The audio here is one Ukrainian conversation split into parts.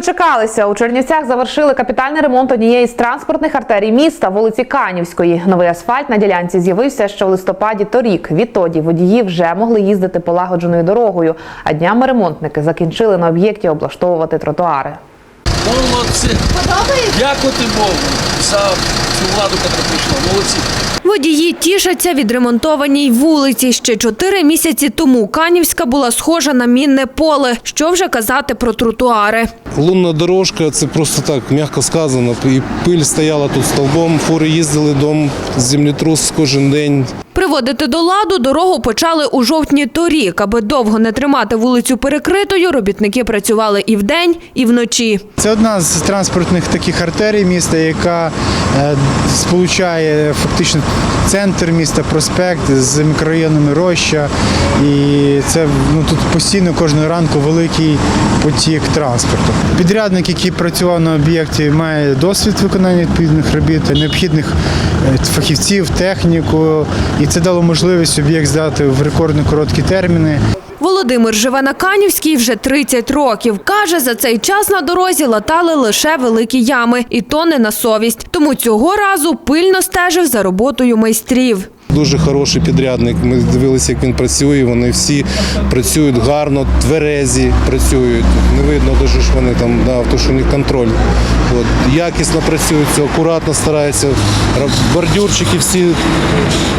Дочекалися у Чернівцях. Завершили капітальний ремонт однієї з транспортних артерій міста вулиці Канівської. Новий асфальт на ділянці з'явився ще в листопаді торік. Відтоді водії вже могли їздити полагодженою дорогою. А днями ремонтники закінчили на об'єкті облаштовувати тротуари. Молодці. Дякувати Богу за цю владу, яка прийшла. Молодці. Водії тішаться відремонтованій вулиці. Ще чотири місяці тому Канівська була схожа на мінне поле. Що вже казати про тротуари? Лунна дорожка це просто так, м'яко сказано. І пиль стояла тут столбом, фури їздили, дом землетрус кожен день. Приводити до ладу дорогу почали у жовтні торік. Аби довго не тримати вулицю перекритою, робітники працювали і вдень, і вночі. Це одна з транспортних таких артерій міста, яка е, сполучає фактично центр міста, проспект з мікрорайонами Роща. І це ну, тут постійно кожного ранку великий потік транспорту. Підрядник, який працював на об'єкті, має досвід виконання відповідних робіт, необхідних е, фахівців, техніку. І це дало можливість об'єкт здати в рекордно короткі терміни. Володимир живе на Канівській вже 30 років. Каже, за цей час на дорозі латали лише великі ями, і то не на совість. Тому цього разу пильно стежив за роботою майстрів. Дуже хороший підрядник. Ми дивилися, як він працює. Вони всі працюють гарно, тверезі працюють. Не видно дуже, що вони там да, то, що контроль. От, якісно працюють, все акуратно стараються. Бордюрчики всі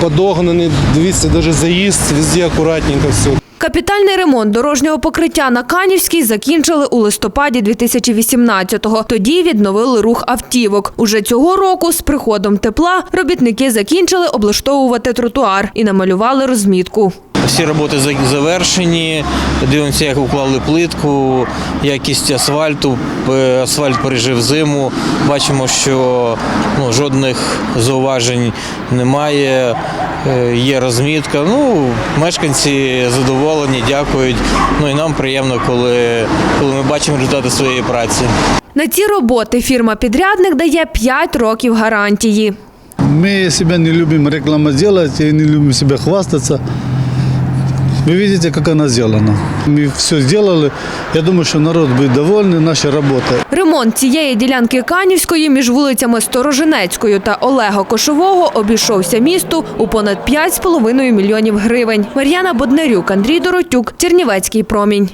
подогнані. Дивіться, навіть заїзд, везде акуратненько все. Капітальний ремонт дорожнього покриття на Канівській закінчили у листопаді 2018-го. Тоді відновили рух автівок. Уже цього року з приходом тепла робітники закінчили облаштовувати тротуар і намалювали розмітку. Всі роботи завершені. Дивимося, як уклали плитку, якість асфальту. Е, Асфальт пережив зиму. Бачимо, що ну, жодних зауважень немає. Е, Є розмітка. Ну, мешканці задоволені, дякують. Ну і нам приємно, коли, коли ми бачимо результати своєї праці. На ці роботи фірма-підрядник дає 5 років гарантії. Мы себя не любим рекламу делать и не любим себя хвастаться. Вы видите, как она сделана. Мы все сделали. Я думаю, что народ будет довольный нашей работой. Ремонт цієї ділянки Канівської між вулицями Сторожинецькою та Олега Кошового обійшовся місту у понад 5,5 мільйонів гривень. Мар'яна Боднарюк, Андрій Доротюк, Чернівецький промінь.